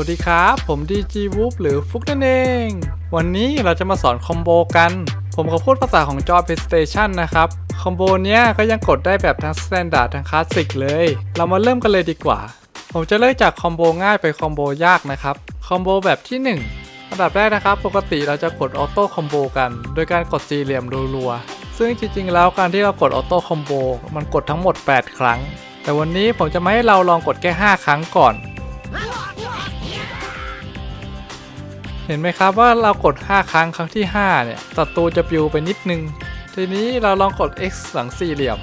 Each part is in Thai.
วัสดีครับ ผมดีจีวูฟหรือฟุกนั่นเอง วันนี้เราจะมาสอนคอมโบกัน ผมขอพูดภาษาของจอ PlayStation นะครับ คอมโบเนี้ยก็ยังกดได้แบบทั้ง Standard ทั้งคลาสสิกเลย เรามาเริ่มกันเลยดีกว่า ผมจะเริ่มจากคอมโบง่ายไปคอมโบยากนะครับ คอมโบแบบที่ 1 อันดับแรกนะครับ ปกติเราจะกดออโต้คอมโบกัน โดยการกดสี่เหลี่ยมรัวๆ ซึ่งจริงๆ แล้วการที่เรากดออโต้คอมโบมันกดทั้งหมด 8 ครั้ง แต่วันนี้ผมจะมาให้เราลองกดแค่ 5 ครั้งก่อน เห็นไหมครับว่าเรากด 5 ครั้งครั้งที่ 5 เนี่ยศัตรูจะปลิวไปนิดนึง ทีนี้เราลองกด X หลังสี่เหลี่ยม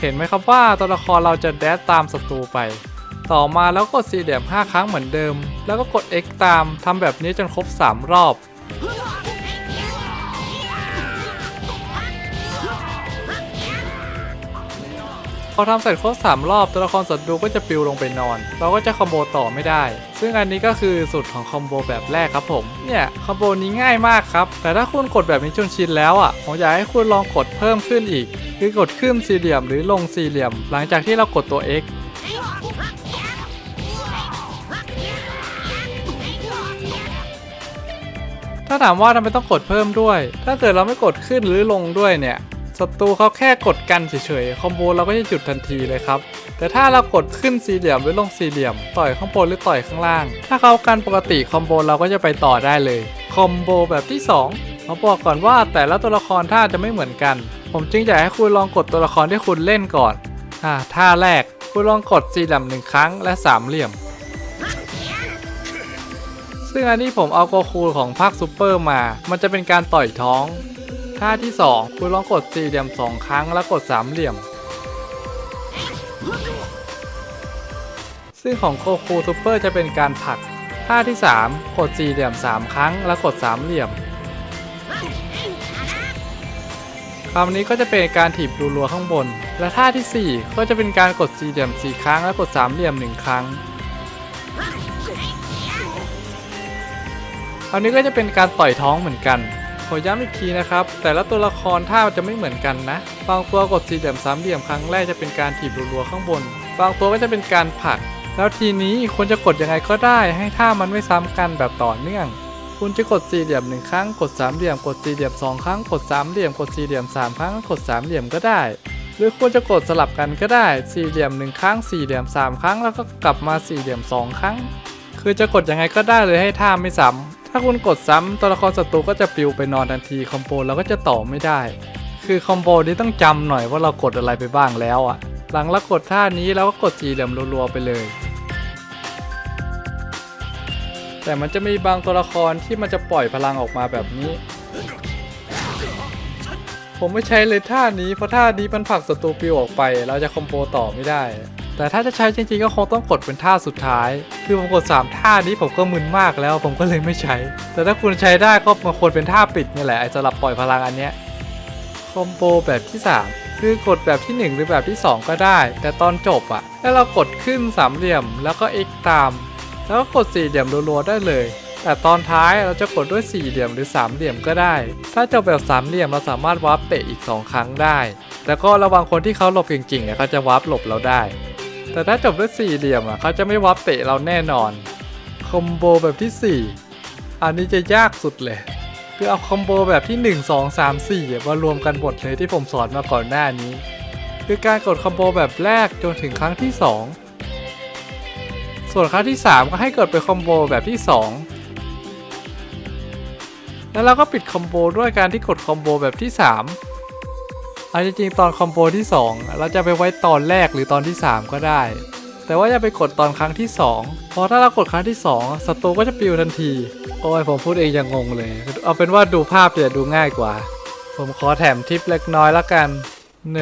เห็นไหมครับว่าตัวละครเราจะแดดตามศัตรูไป ต่อมาแล้วกดสี่เหลี่ยม 5 ครั้งเหมือนเดิม แล้วก็กด X ตามทำแบบนี้จนครบ 3 รอบ พอทำเสร็จครบ3รอบตัวละครศัตรูก็จะปลิวลงไปนอน เราก็จะคอมโบต่อไม่ได้ ซึ่งอันนี้ก็คือสูตรของคอมโบแบบแรกครับผม เนี่ยคอมโบนี้ง่ายมากครับ แต่ถ้าคุณกดแบบนี้จนชินแล้วอะ ผมอยากให้คุณลองกดเพิ่มขึ้นอีก คือกดขึ้นสี่เหลี่ยมหรือลงสี่เหลี่ยม หลังจากที่เรากดตัว X ถ้าถามว่าทำไมต้องกดเพิ่มด้วย ถ้าเกิดเราไม่กดขึ้นหรือลงด้วยเนี่ย ศัตรูเขาแค่กดกันเฉยๆคอมโบเราก็จะหยุดทันทีเลยครับ แต่ถ้าเรากดขึ้นสี่เหลี่ยมหรือลงสี่เหลี่ยม ต่อยข้างบนหรือต่อยข้างล่าง ถ้าเขากันปกติคอมโบเราก็จะไปต่อได้เลยคอมโบแบบที่2เราบอกก่อนว่าแต่ละตัวละครท่าจะไม่เหมือนกัน ผมจึงอยากให้คุณลองกดตัวละครที่คุณเล่นก่อนอ่าท่าแรกคุณลองกดสี่เหลี่ยมหนึ่งครั้งและสามเหลี่ยม ซึ่งอันนี้ผมเอาโกคูของภาคซูเปอร์มา มันจะเป็นการต่อยท้อง ท่าที่ 2 คุณลองกดสี่เหลี่ยม2ครั้งแล้วกดสามเหลี่ยม ซึ่งของโกคูซูเปอร์จะเป็นการผลัก ท่าที่ 3 กดสี่เหลี่ยม 3 ครั้งแล้วกดสามเหลี่ยมคราวนี้ก็จะเป็นการถีบรัวๆข้างบน และท่าทีสี่4 ก็จะเป็นการกดสี่เหลี่ยม 4 ครั้งแล้วกดสามเหลี่ยม 1 ครั้งคราวนี้ก็จะเป็นการต่อยท้องเหมือนกัน ขอย้ำอีกทีนะครับ แต่ละตัวละครท่าจะไม่เหมือนกันนะบางตัวกดสี่เหลี่ยมสามเหลี่ยมครั้งแรกจะเป็นการถีบรัวๆข้างบน บางตัวก็จะเป็นการผลัก แล้วทีนี้ควรจะกดยังไงก็ได้ ให้ท่ามันไม่ซ้ำกันแบบต่อเนื่อง คุณจะกดสี่เหลี่ยมหนึ่งครั้ง กดสามเหลี่ยม กดสี่เหลี่ยมสองครั้ง กดสามเหลี่ยม กดสี่เหลี่ยมสามครั้ง กดสามเหลี่ยมก็ได้ หรือควรจะกดสลับกันก็ได้ สี่เหลี่ยมหนึ่งครั้ง สี่เหลี่ยมสามครั้ง แล้วก็กลับมาสี่เหลี่ยมสองครั้ง คือจะกดยังไงก็ได้เลยให้ท่าไม่ซ้ำ ถ้าคุณกดซ้ำตัวละครศัตรูก็จะปลิวไปนอนทันทีคอมโบเราก็จะต่อไม่ได้ คือคอมโบนี้ต้องจำหน่อยว่าเรากดอะไรไปบ้างแล้วอะหลังเรากดท่านี้เราก็กดสีเหลี่ยมรัวๆไปเลย แต่มันจะมีบางตัวละครที่มันจะปล่อยพลังออกมาแบบนี้ ผมไม่ใช้เลยท่านี้เพราะท่านี้มันผลักศัตรูปลิวออกไป เราจะคอมโบต่อไม่ได้ แต่ถ้าจะใช้จริงๆก็คงต้องกดเป็นท่าสุดท้าย คือผมกด 3 ท่านี้ผมก็มึนมากแล้ว ผมก็เลยไม่ใช้ แต่ถ้าคุณใช้ได้ก็มันควรเป็นท่าปิดนี่แหละไอ้สำหรับปล่อยพลังอันเนี้ยคอมโบแบบที่ 3 คือกดแบบที่ 1 หรือแบบที่ 2 ก็ได้ แต่ตอนจบอะถ้าเรากดขึ้นสามเหลี่ยมแล้วก็ X ตาม แล้วก็กดสี่เหลี่ยมรัวๆได้เลย แต่ตอนท้ายเราจะกดด้วยสี่เหลี่ยมหรือสามเหลี่ยมก็ได้ ถ้าจบแบบสามเหลี่ยมเราสามารถวาร์ปเตะอีก 2 ครั้งได้ แต่ก็ระวังคนที่เขาหลบเก่งๆเนี่ยเขาจะวาร์ปหลบเราได้ แต่ถ้าจบด้วยสี่เหลี่ยมอะเขาจะไม่วาร์ปเตะเราแน่นอน คอมโบแบบที่ 4 อันนี้จะยากสุดเลย คือเอาคอมโบแบบที่ 1 2 3 4อะมารวมกันหมดเลยที่ผมสอนมาก่อนหน้านี้ คือการกดคอมโบแบบแรกจนถึงครั้งที่ 2 ส่วนครั้งที่ 3 ก็ให้กดเป็นคอมโบแบบที่ 2 แล้วเราก็ปิดคอมโบด้วยการที่กดคอมโบแบบที่ 3 เอาจริงๆตอนคอมโบที่ 2 เราจะไปไว้ตอนแรกหรือตอนที่ 3 ก็ได้ แต่ว่าอย่าไปกดตอนครั้งที่ 2 เพราะถ้าเรากดครั้งที่ 2ศัตรูก็จะปิวทันที โอ้ยผมพูดเองยังงงเลย เอาเป็นว่าดูภาพจะดูง่ายกว่า ผมขอแถมทิปเล็กน้อยละกัน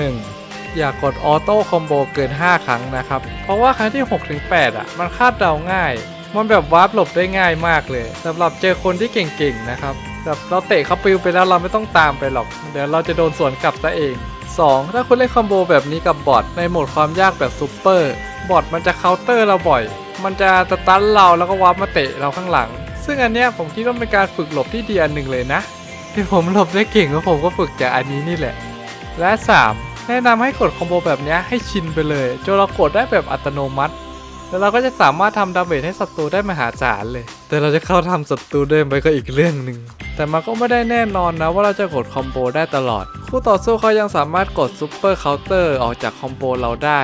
1. อย่ากกดออโต้คอมโบเกิน 5 ครั้งนะครับ เพราะว่าครั้งที่ 6-8 อะ มันคาดเดาง่าย มันแบบวาร์ปหลบได้ง่ายมากเลยสำหรับเจอคนที่เก่งๆนะครับ แบบเราเตะเขาปิวไปแล้วเราไม่ต้องตามไปหรอก เดี๋ยวเราจะโดนสวนกลับซะเอง 2. ถ้าคุณเล่นคอมโบแบบนี้กับบอทในโหมดความยากแบบซูเปอร์บอทมันจะเคาน์เตอร์เราบ่อย มันจะสตันเราแล้วก็วาร์ปมาเตะเราข้างหลัง ซึ่งอันเนี้ยผมคิดว่าเป็นการฝึกหลบที่ดีอันหนึ่งเลยนะ ที่ผมหลบได้เก่งก็ผมก็ฝึกจากอันนี้นี่แหละ และ 3. แนะนำให้กดคอมโบแบบนี้ให้ชินไปเลยจนเรากดได้แบบอัตโนมัติ แล้วเราก็จะสามารถทำดาเมจให้ศัตรูได้มหาศาลเลย แต่เราจะเข้าทำศัตรูเดิมไปก็อีกเรื่องหนึ่ง แต่มันก็ไม่ได้แน่นอนนะว่าเราจะกดคอมโบได้ตลอด คู่ต่อสู้เขายังสามารถกดซูเปอร์เคาน์เตอร์ออกจากคอมโบเราได้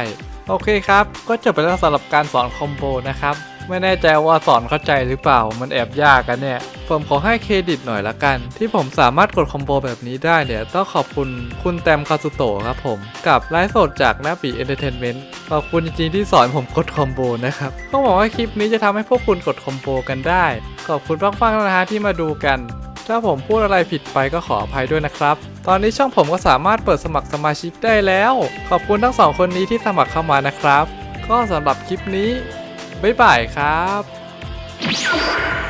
โอเคครับ ก็จบไปแล้วสำหรับการสอนคอมโบนะครับไม่แน่ใจว่าสอนเข้าใจหรือเปล่า มันแอบยากกันเนี่ย ผมขอให้เครดิตหน่อยละกัน ที่ผมสามารถกดคอมโบแบบนี้ได้เนี่ย ต้องขอบคุณคุณแตมคาสุโตะครับผม กับไลฟ์สดจากหน้าปีเอนเตอร์เทนเมนต์ขอบคุณจริงๆที่สอนผมกดคอมโบนะครับก็หวังว่าคลิปนี้จะทำให้พวกคุณกดคอมโบกันได้ ขอบคุณมากๆนะฮะที่มาดูกัน ถ้าผมพูดอะไรผิดไปก็ขออภัยด้วยนะครับ ตอนนี้ช่องผมก็สามารถเปิดสมัครสมาชิกได้แล้ว ขอบคุณทั้งสองคนนี้ที่สมัครเข้ามานะครับ ก็สำหรับคลิปนี้ บ๊ายบายครับ